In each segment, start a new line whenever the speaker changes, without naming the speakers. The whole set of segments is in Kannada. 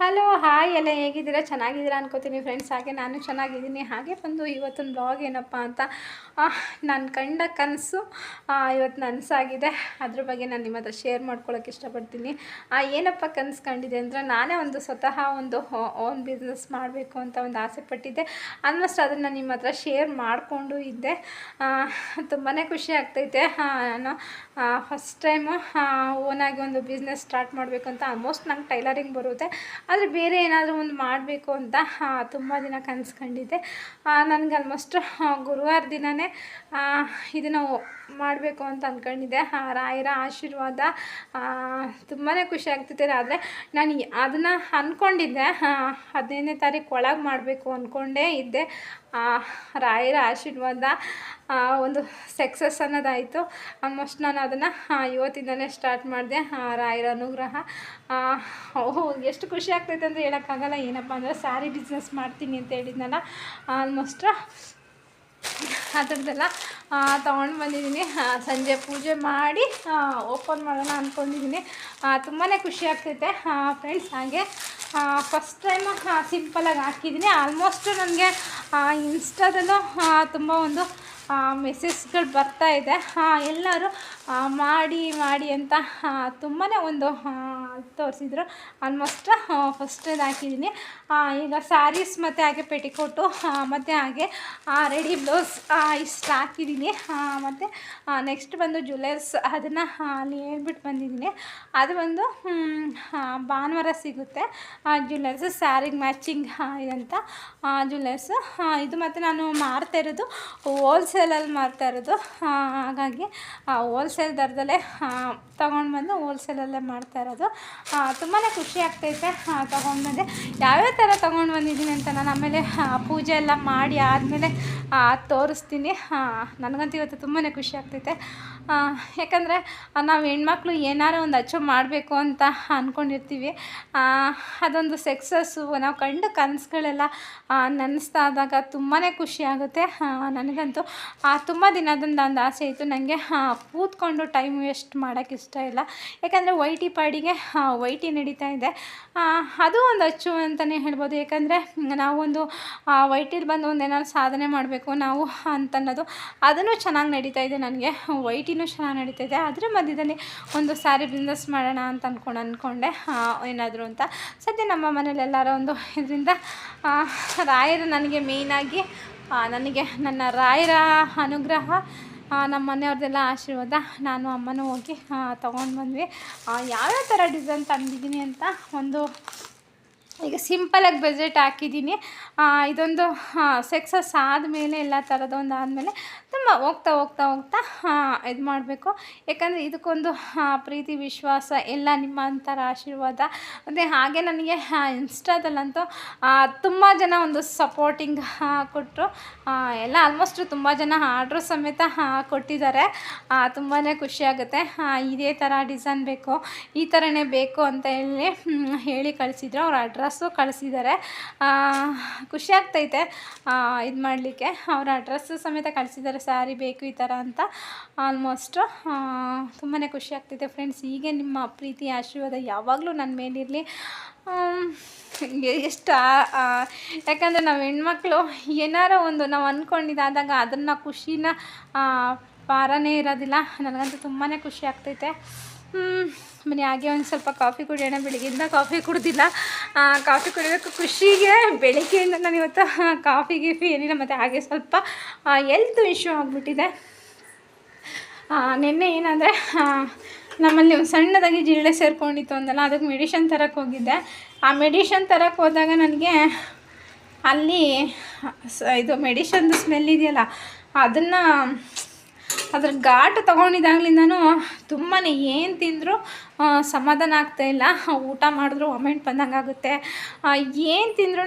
ಹಲೋ ಹಾಯ್ ಎಲ್ಲ ಹೇಗಿದ್ದೀರಾ? ಚೆನ್ನಾಗಿದ್ದೀರಾ ಅನ್ಕೋತೀನಿ ಫ್ರೆಂಡ್ಸ್ ಹಾಗೆ ನಾನು ಚೆನ್ನಾಗಿದ್ದೀನಿ. ಹಾಗೆ ಬಂದು ಇವತ್ತಿನ ಬ್ಲಾಗ್ ಏನಪ್ಪ ಅಂತ ನಾನು ಕಂಡ ಕನಸು ಇವತ್ತು ನನಸಾಗಿದೆ. ಅದ್ರ ಬಗ್ಗೆ ನಾನು ನಿಮ್ಮ ಹತ್ರ ಶೇರ್ ಮಾಡ್ಕೊಳ್ಳೋಕೆ ಇಷ್ಟಪಡ್ತೀನಿ. ಆ, ಏನಪ್ಪ ಕನಸು ಕಂಡಿದೆ ಅಂದರೆ ನಾನೇ ಒಂದು ಸ್ವತಃ ಒಂದು ಓನ್ ಬಿಸ್ನೆಸ್ ಮಾಡಬೇಕು ಅಂತ ಒಂದು ಆಸೆ ಪಟ್ಟಿದ್ದೆ. ಆಲ್ಮೋಸ್ಟ್ ಅದನ್ನು ನಿಮ್ಮ ಹತ್ರ ಶೇರ್ ಮಾಡಿಕೊಂಡು ಇದ್ದೆ. ತುಂಬಾ ಖುಷಿ ಆಗ್ತೈತೆ. ನಾನು ಫಸ್ಟ್ ಟೈಮು ಓನಾಗಿ ಒಂದು ಬಿಸ್ನೆಸ್ ಸ್ಟಾರ್ಟ್ ಮಾಡಬೇಕು ಅಂತ ಆಲ್ಮೋಸ್ಟ್ ನಂಗೆ ಟೈಲರಿಂಗ್ ಬರುತ್ತೆ. ಆದರೆ ಬೇರೆ ಏನಾದರೂ ಒಂದು ಮಾಡಬೇಕು ಅಂತ ತುಂಬ ದಿನ ಕನ್ಸ್ಕೊಂಡಿದ್ದೆ. ನನಗೆ ಆಲ್ಮೋಸ್ಟ್ ಗುರುವಾರ ದಿನವೇ ಇದನ್ನು ಮಾಡಬೇಕು ಅಂತ ಅಂದ್ಕೊಂಡಿದ್ದೆ ಆ ರಾಯರ ಆಶೀರ್ವಾದ ತುಂಬಾ ಖುಷಿ ಆಗ್ತಿದೆ ಆದರೆ ನಾನು ಅದನ್ನು ಅಂದ್ಕೊಂಡಿದ್ದೆ ಹದಿನೈದನೇ ತಾರೀಕು ಒಳಗೆ ಮಾಡಬೇಕು ಅಂದ್ಕೊಂಡೇ ಇದ್ದೆ. ರಾಯರ ಆಶೀರ್ವಾದ ಒಂದು ಸಕ್ಸಸ್ ಅನ್ನೋದಾಯಿತು. ಆಲ್ಮೋಸ್ಟ್ ನಾನು ಅದನ್ನು ಇವತ್ತಿಂದಲೇ ಸ್ಟಾರ್ಟ್ ಮಾಡಿದೆ. ರಾಯರ ಅನುಗ್ರಹ. ಓಹೋ, ಎಷ್ಟು ಖುಷಿ ಆಗ್ತೈತೆ ಅಂತ ಹೇಳೋಕ್ಕಾಗಲ್ಲ ಏನಪ್ಪ ಅಂದರೆ ಸ್ಯಾರಿ ಬಿಸ್ನೆಸ್ ಮಾಡ್ತೀನಿ ಅಂತ ಹೇಳಿದ್ನಲ್ಲ. ಆಲ್ಮೋಸ್ಟ್ ಅದರದ್ದೆಲ್ಲ ತೊಗೊಂಡು ಬಂದಿದ್ದೀನಿ. ಸಂಜೆ ಪೂಜೆ ಮಾಡಿ ಓಪನ್ ಮಾಡೋಣ ಅಂದ್ಕೊಂಡಿದ್ದೀನಿ ತುಂಬಾ ಖುಷಿ ಆಗ್ತೈತೆ. ಫ್ರೆಂಡ್ಸ್ ಹಾಗೆ ಫಸ್ಟ್ ಟೈಮ್ ಸಿಂಪಲಾಗಿ ಹಾಕಿದ್ದೀನಿ. ಆಲ್ಮೋಸ್ಟ್ ನನಗೆ ಇನ್ಸ್ಟಾದಲ್ಲೂ ತುಂಬ ಒಂದು ಮೆಸೇಜ್ಗಳು ಬರ್ತಾ ಇದೆ. ಎಲ್ಲರೂ ಮಾಡಿ ಮಾಡಿ ಅಂತ ತುಂಬಾ ಒಂದು ತೋರಿಸಿದ್ರು. ಆಲ್ಮೋಸ್ಟ್ ಫಸ್ಟೇದು ಹಾಕಿದ್ದೀನಿ. ಈಗ ಸ್ಯಾರೀಸ್ ಮತ್ತು ಹಾಗೆ ಪೆಟಿಕೋಟು ಮತ್ತು ಹಾಗೆ ರೆಡಿ ಬ್ಲೌಸ್ ಇಷ್ಟು ಹಾಕಿದ್ದೀನಿ. ಮತ್ತು ನೆಕ್ಸ್ಟ್ ಬಂದು ಜ್ಯುವೆಲರ್ಸ್ ಅದನ್ನು ಅಲ್ಲಿ ಹೇಳ್ಬಿಟ್ಟು ಬಂದಿದ್ದೀನಿ. ಅದು ಬಂದು ಭಾನುವಾರ ಸಿಗುತ್ತೆ. ಜ್ಯುವೆಲರ್ಸ್ ಸ್ಯಾರಿಗೆ ಮ್ಯಾಚಿಂಗ್ ಇದಂತ ಜ್ಯುವೆಲ್ಸ್ ಇದು ಮತ್ತು ನಾನು ಮಾರ್ತಾ ಇರೋದು ಹೋಲ್ಸೇಲಲ್ಲಿ ಮಾರ್ತಾ ಇರೋದು. ಆ, ಹಾಗಾಗಿ ಹೋಲ್ಸೇಲ್ ದರದಲ್ಲೇ ತೊಗೊಂಡು ಬಂದು ಹೋಲ್ಸೇಲಲ್ಲೇ ಮಾಡ್ತಾ ಇರೋದು. ತುಂಬಾ ಖುಷಿ ಆಗ್ತೈತೆ ತೊಗೊಂಡು ಬಂದೆ ಯಾವ್ಯಾವ ಥರ ತೊಗೊಂಡು ಬಂದಿದ್ದೀನಿ ಅಂತ ನಾನು ಆಮೇಲೆ ಆ, ಪೂಜೆ ಎಲ್ಲ ಮಾಡಿ ಆದಮೇಲೆ ತೋರಿಸ್ತೀನಿ. ನನಗಂತೂ ಇವತ್ತು ತುಂಬಾ ಖುಷಿ ಆಗ್ತೈತೆ. ಆ, ಯಾಕಂದರೆ ನಾವು ಹೆಣ್ಮಕ್ಳು ಏನಾರು ಒಂದು ಅಚೀವ್ ಮಾಡಬೇಕು ಅಂತ ಅಂದ್ಕೊಂಡಿರ್ತೀವಿ ಅದೊಂದು ಸಕ್ಸಸ್ಸು ನಾವು ಕಂಡ ಕನಸುಗಳೆಲ್ಲ ನೆನೆಸ್ತಾ ಆದಾಗ ತುಂಬಾ ಖುಷಿ ಆಗುತ್ತೆ. ನನಗಂತೂ ತುಂಬ ದಿನದಿಂದ ಒಂದು ಆಸೆ ಇತ್ತು. ನನಗೆ ಕೂತ್ಕೊಂಡು ಟೈಮ್ ವೇಸ್ಟ್ ಮಾಡೋಕ್ಕೆ ಇಷ್ಟ ಇಲ್ಲ. ಯಾಕಂದರೆ ವೈಟಿ ಪಾಡಿಗೆ ವೈಟಿ ನಡೀತಾ ಇದೆ. ಅದು ಒಂದು ಅಚ್ಚು ಅಂತಲೇ ಹೇಳ್ಬೋದು. ಯಾಕಂದರೆ ನಾವೊಂದು ವೈಟಿಲಿ ಬಂದು ಒಂದು ಸಾಧನೆ ಮಾಡಬೇಕು, ನಾವು ಅಂತನ್ನೋದು, ಅದನ್ನು ಚೆನ್ನಾಗಿ ನಡೀತಾ ಇದೆ ನನಗೆ. ವೈಟಿನೂ ಚೆನ್ನಾಗಿ ನಡೀತೈತೆ ಅದರ ಮಧ್ಯದಲ್ಲಿ ಒಂದು ಸ್ಯಾರಿ ಬಿಸ್ನೆಸ್ ಮಾಡೋಣ ಅಂತ ಅಂದ್ಕೊಂಡು ಅಂದ್ಕೊಂಡೆ ಏನಾದರೂ ಅಂತ. ಸದ್ಯ ನಮ್ಮ ಮನೇಲಿ ಎಲ್ಲರೂ ಒಂದು ಇದರಿಂದ ರಾಯರು ನನಗೆ ಮೇಯ್ನಾಗಿ ನನಗೆ ನನ್ನ ರಾಯರ ಅನುಗ್ರಹ ನಮ್ಮ ಮನೆಯವ್ರದ್ದೆಲ್ಲ ಆಶೀರ್ವಾದ ನಾನು ಅಮ್ಮನೂ ಹೋಗಿ ತೊಗೊಂಡು ಬಂದ್ವಿ. ಯಾವ್ಯಾವ ಥರ ಡಿಸೈನ್ ತಂದಿದ್ದೀನಿ ಅಂತ ಒಂದು ಈಗ ಸಿಂಪಲಾಗಿ ಬಜೆಟ್ ಹಾಕಿದ್ದೀನಿ. ಇದೊಂದು ಸಕ್ಸಸ್ ಆದಮೇಲೆ ಎಲ್ಲ ಥರದೊಂದು ಆದಮೇಲೆ ತುಂಬ ಹೋಗ್ತಾ ಹೋಗ್ತಾ ಹೋಗ್ತಾ ಇದು ಮಾಡಬೇಕು. ಯಾಕಂದರೆ ಇದಕ್ಕೊಂದು ಪ್ರೀತಿ, ವಿಶ್ವಾಸ, ಎಲ್ಲ ನಿಮ್ಮ ಅಂತರ ಆಶೀರ್ವಾದ. ಮತ್ತು ಹಾಗೆ ನನಗೆ ಇನ್ಸ್ಟಾದಲ್ಲಂತೂ ತುಂಬ ಜನ ಒಂದು ಸಪೋರ್ಟಿಂಗ್ ಕೊಟ್ಟರು ಎಲ್ಲ ಆಲ್ಮೋಸ್ಟ್ ತುಂಬ ಜನ ಆರ್ಡ್ರು ಸಮೇತ ಕೊಟ್ಟಿದ್ದಾರೆ. ತುಂಬಾ ಖುಷಿಯಾಗುತ್ತೆ ಇದೇ ಥರ ಡಿಸೈನ್ ಬೇಕು, ಈ ಥರನೇ ಬೇಕು ಅಂತ ಹೇಳಿ ಹೇಳಿ ಕಳಿಸಿದ್ರು. ಅವ್ರ ಅಡ್ರೆಸ್ಸು ಕಳಿಸಿದ್ದಾರೆ ಖುಷಿ ಆಗ್ತೈತೆ ಇದು ಮಾಡಲಿಕ್ಕೆ. ಅವರ ಅಡ್ರೆಸ್ಸು ಸಮೇತ ಕಳಿಸಿದ್ದಾರೆ ಸ್ಯಾರಿ ಬೇಕು ಈ ಥರ ಅಂತ. ಆಲ್ಮೋಸ್ಟು ತುಂಬಾ ಖುಷಿ ಆಗ್ತೈತೆ ಫ್ರೆಂಡ್ಸ್ ಹೀಗೆ ನಿಮ್ಮ ಪ್ರೀತಿ, ಆಶೀರ್ವಾದ ಯಾವಾಗಲೂ ನನ್ನ ಮೇಲಿರಲಿ. ಎಷ್ಟು ಯಾಕಂದರೆ ನಾವು ಹೆಣ್ಮಕ್ಳು ಏನಾರ ಒಂದು ನಾವು ಅಂದ್ಕೊಂಡಿದ್ದಾದಾಗ ಅದನ್ನು ಖುಷಿನ ಪಾರನೇ ಇರೋದಿಲ್ಲ. ನನಗಂತೂ ತುಂಬಾ ಖುಷಿ ಆಗ್ತೈತೆ. ಬನ್ನಿ ಹಾಗೆ ಒಂದು ಸ್ವಲ್ಪ ಕಾಫಿ ಕುಡಿಯೋಣ, ಬೆಳಿಗ್ಗೆಯಿಂದ ಕಾಫಿ ಕುಡ್ದಿಲ್ಲ. ಕಾಫಿ ಕುಡಿಯೋದಕ್ಕೆ ಖುಷಿಗೆ ಬೆಳಿಗ್ಗೆಯಿಂದ ನಾನು ಇವತ್ತು ಕಾಫಿ, ಗೀಫಿ ಏನಿಲ್ಲ, ಮತ್ತು ಹಾಗೆ ಸ್ವಲ್ಪ ಎಲ್ತ್ ಇಶ್ಯೂ ಆಗಿಬಿಟ್ಟಿದೆ. ನಿನ್ನೆ ಏನಂದರೆ ನಮ್ಮಲ್ಲಿ ಒಂದು ಸಣ್ಣದಾಗಿ ಜಿರಳೆ ಸೇರ್ಕೊಂಡಿತ್ತು ಅಂದಲ್ಲ, ಅದಕ್ಕೆ ಮೆಡಿಷನ್ ತರಕ್ಕೆ ಹೋಗಿದ್ದೆ. ಆ ಮೆಡಿಷನ್ ತರಕ್ಕೆ ಹೋದಾಗ ನನಗೆ ಅಲ್ಲಿ ಇದು ಮೆಡಿಷನ್ದು ಸ್ಮೆಲ್ ಇದೆಯಲ್ಲ, ಅದನ್ನು ಅದ್ರ ಘಾಟ್ ತೊಗೊಂಡಿದ್ದಾಗ್ಲಿಂದನೂ ತುಂಬಾ ಏನು ತಿಂದರೂ ಸಮಾಧಾನ ಆಗ್ತಾ ಇಲ್ಲ. ಊಟ ಮಾಡಿದ್ರು, ವಾಮೆಂಟ್ ಬಂದಂಗೆ ಆಗುತ್ತೆ ಏನು ತಿಂದ್ರೂ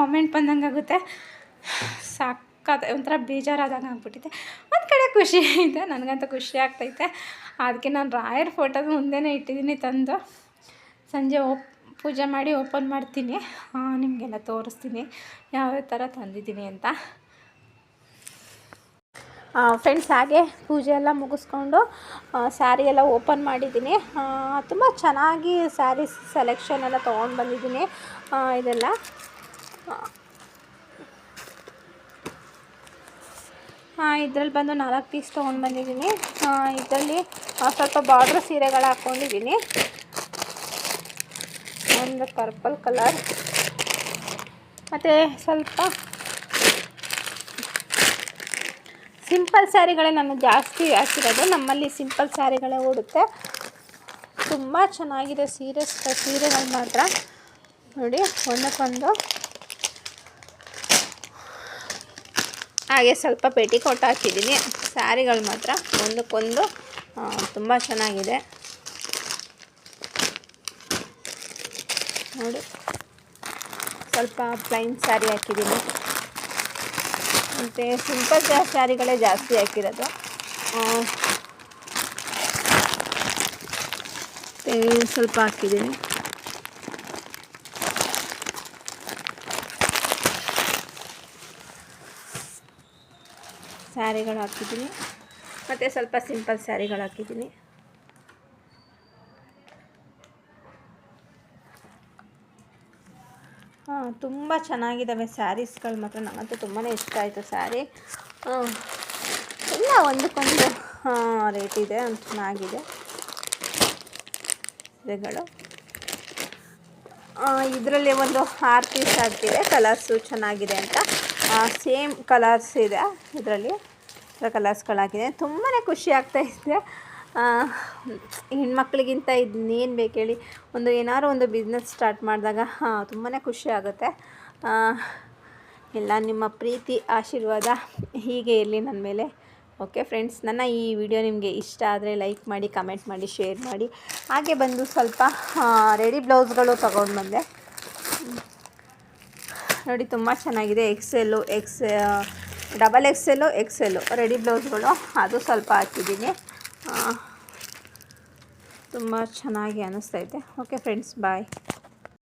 ವಾಮೆಂಟ್ ಬಂದಂಗೆ ಆಗುತ್ತೆ ಸಾಕಾದ, ಒಂಥರ ಬೇಜಾರಾದಂಗೆ ಆಗ್ಬಿಟ್ಟಿದೆ ಒಂದು ಕಡೆ ಖುಷಿ ಇದೆ, ನನಗಂತೂ ಖುಷಿ ಆಗ್ತೈತೆ. ಅದಕ್ಕೆ ನಾನು ರಾಯರ್ ಫೋಟೋದು ಮುಂದೆನೇ ಇಟ್ಟಿದ್ದೀನಿ ತಂದು. ಸಂಜೆ ಓಪ್, ಪೂಜೆ ಮಾಡಿ ಓಪನ್ ಮಾಡ್ತೀನಿ. ನಿಮಗೆಲ್ಲ ತೋರಿಸ್ತೀನಿ. ಯಾವ್ಯಾವ ಥರ ತಂದಿದ್ದೀನಿ ಅಂತ. ಫ್ರೆಂಡ್ಸ್ ಹಾಗೆ ಪೂಜೆ ಎಲ್ಲ ಮುಗಿಸ್ಕೊಂಡು ಸ್ಯಾರಿ ಎಲ್ಲ ಓಪನ್ ಮಾಡಿದ್ದೀನಿ. ತುಂಬ ಚೆನ್ನಾಗಿ ಸ್ಯಾರೀಸ್ ಸೆಲೆಕ್ಷನ್ ಎಲ್ಲ ತೊಗೊಂಡು ಬಂದಿದ್ದೀನಿ ಇದೆಲ್ಲ. ಇದೆಲ್ಲ ಇದರಲ್ಲಿ ಬಂದು ನಾಲ್ಕು ಪೀಸ್ ತೊಗೊಂಡು ಬಂದಿದ್ದೀನಿ. ಇದರಲ್ಲಿ ಸ್ವಲ್ಪ ಬಾರ್ಡ್ರ್ ಸೀರೆಗಳು ಹಾಕ್ಕೊಂಡಿದ್ದೀನಿ ಒಂದು ಪರ್ಪಲ್ ಕಲರ್ ಮತ್ತು ಸ್ವಲ್ಪ ಸಿಂಪಲ್ ಸ್ಯಾರಿಗಳೇ ನಾನು ಜಾಸ್ತಿ ಹಾಕಿರೋದು. ನಮ್ಮಲ್ಲಿ ಸಿಂಪಲ್ ಸ್ಯಾರಿಗಳೇ ಓಡುತ್ತೆ ತುಂಬ ಚೆನ್ನಾಗಿದೆ ಸೀರೆ, ಸೀರೆಗಳು ಮಾತ್ರ. ನೋಡಿ ಒಂದಕ್ಕೊಂದು ಹಾಗೆ ಸ್ವಲ್ಪ ಪೇಟಿ ಕೊಟ್ಟು ಹಾಕಿದ್ದೀನಿ. ಸ್ಯಾರಿಗಳು ಮಾತ್ರ. ಒಂದಕ್ಕೊಂದು ತುಂಬ ಚೆನ್ನಾಗಿದೆ. ನೋಡಿ, ಸ್ವಲ್ಪ ಪ್ಲೈನ್ ಸ್ಯಾರಿ ಹಾಕಿದ್ದೀನಿ. ಮತ್ತು ಸಿಂಪಲ್ ಸ್ಯಾರಿಗಳೇ ಜಾಸ್ತಿ ಹಾಕಿರೋದು. ಸ್ವಲ್ಪ ಹಾಕಿದ್ದೀನಿ. ಸ್ಯಾರಿಗಳು ಹಾಕಿದ್ದೀನಿ. ಮತ್ತು ಸ್ವಲ್ಪ ಸಿಂಪಲ್ ಸ್ಯಾರಿಗಳು ಹಾಕಿದ್ದೀನಿ. ತುಂಬ ಚೆನ್ನಾಗಿದ್ದಾವೆ ಸ್ಯಾರೀಸ್ಗಳು ಮಾತ್ರ ನನಗಂತೂ ತುಂಬಾ ಇಷ್ಟ ಆಯಿತು ಸ್ಯಾರಿ. ಎಲ್ಲ ಒಂದಕ್ಕೊಂದು ರೇಟ್ ಇದೆ ಚೆನ್ನಾಗಿದೆ. ಸೀರೆಗಳು ಇದರಲ್ಲಿ ಒಂದು ಆರು ಪೀಸ್ ಆಗ್ತಿದೆ ಕಲರ್ಸು ಚೆನ್ನಾಗಿದೆ ಅಂತ. ಸೇಮ್ ಕಲರ್ಸ್ ಇದೆ ಇದರಲ್ಲಿ. ಕಲರ್ಸ್ಗಳಾಗಿದೆ ತುಂಬಾ ಖುಷಿ ಆಗ್ತಾ ಇದೆ. ಆ, ಹೆಣ್ಮಕ್ಳಿಗಿಂತ ಇದನ್ನೇನು ಬೇಕು ಹೇಳಿ ಒಂದು ಏನಾದ್ರು ಒಂದು ಬಿಸ್ನೆಸ್ ಸ್ಟಾರ್ಟ್ ಮಾಡಿದಾಗ ತುಂಬಾ ಖುಷಿ ಆಗುತ್ತೆ. ಎಲ್ಲ ನಿಮ್ಮ ಪ್ರೀತಿ, ಆಶೀರ್ವಾದ ಹೀಗೆ ಇರಲಿ ನನ್ನ ಮೇಲೆ. ಓಕೆ ಫ್ರೆಂಡ್ಸ್ ನನ್ನ ಈ ವಿಡಿಯೋ ನಿಮಗೆ ಇಷ್ಟ ಆದರೆ ಲೈಕ್ ಮಾಡಿ ಕಮೆಂಟ್ ಮಾಡಿ ಶೇರ್ ಮಾಡಿ. ಹಾಗೆ ಬಂದು ಸ್ವಲ್ಪ ರೆಡಿ ಬ್ಲೌಸ್ಗಳು ತೊಗೊಂಡು ಬಂದೆ. ನೋಡಿ, ತುಂಬ ಚೆನ್ನಾಗಿದೆ. XL X double XL XL ready ಬ್ಲೌಸ್ಗಳು ಅದು ಸ್ವಲ್ಪ ಹಾಕಿದ್ದೀನಿ. ತುಂಬ ಚೆನ್ನಾಗಿ ಅನ್ನಿಸ್ತೈತೆ ಓಕೆ ಫ್ರೆಂಡ್ಸ್ ಬಾಯ್